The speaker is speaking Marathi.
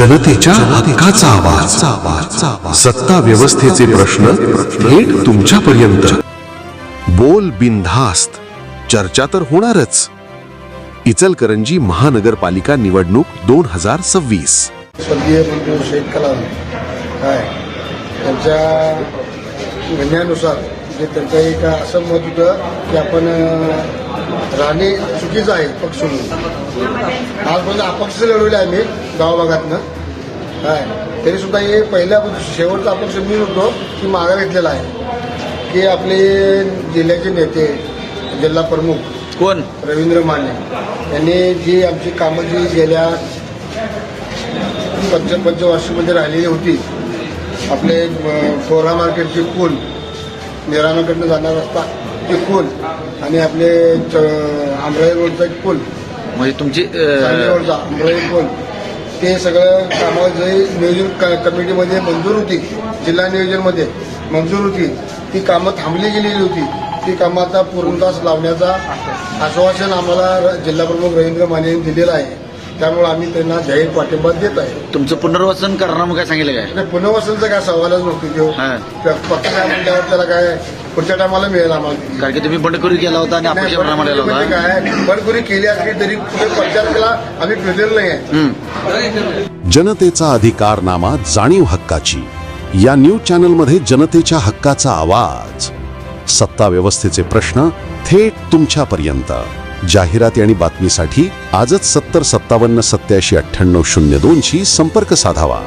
जनतेच्या हक्काचा आवाज. सत्ता व्यवस्थेचे प्रश्न थेट तुमच्यापर्यंत. बोल बिनधास्त. चर्चा तर होणारच. इचलकरंजी महानगरपालिका निवडणूक दोन हजार सव्वीस. स्वर्गीय बंधू शेख कलाम काय? त्यांच्या म्हणण्यानुसार म्हणजे त्यांचं एक असं मत होतं की आपण अं, राहणे चुकीचं आहे पक्ष म्हणून. आजपर्यंत अपक्ष लढवले आम्ही गावाभागातनं. काय? तरी सुद्धा हे पहिल्या शेवटचा अपक्ष मी होतो की मागा घेतलेला आहे. की आपले जिल्ह्याचे नेते जिल्हा प्रमुख कोण? रवींद्र माने यांनी जी आमची कामं जी गेल्या पंच पंचवार्षिकमध्ये राहिलेली होती आपले कोरा मार्केटचे पूल निराणाकडनं जाणार रस्ता ते पूल आणि आपले आंबराई रोडचा एक पूल. म्हणजे तुमची सांगली रोडचा पूल. ते सगळं कामं जे नियोजन क- कमिटीमध्ये मंजूर होती जिल्हा नियोजनमध्ये मंजूर होती ती कामं थांबली गेलेली होती. ती कामं आता पूर्णतास लावण्याचा आश्वासन आम्हाला र- जिल्हा प्रमुख रवींद्र माने यांनी दिलेलं आहे. त्यामुळे आम्ही त्यांना जाहीर पाठिंबा देत आहे. तुमचं पुनर्वसन करणार मग काय सांगितलं काय? आणि पुनर्वसनचा काय सवालच नव्हती तो हा. फक्त काय म्हणल्यावर त्याला काय पुढच्या टायमाला मिळेल आम्हाला. कारण की तुम्ही बंडखोरी केला होता आणि प्रमाणे बंडखोरी म्हणजे काय? बंडखोरी केली असली तरी कुठे आम्ही फिरलेलो नाही आहे जनतेचा अधिकारनामा जाणीव हक्काची. या न्यूज चॅनलमध्ये जनतेच्या हक्काचा आवाज. सत्ता व्यवस्थेचे प्रश्न थेट तुमच्यापर्यंत. जाहिराती आणि बातमीसाठी आजच सत्तर सत्तावन्न सत्याऐंशी अठ्ठ्याण्णव शून्य दोनशी संपर्क साधावा.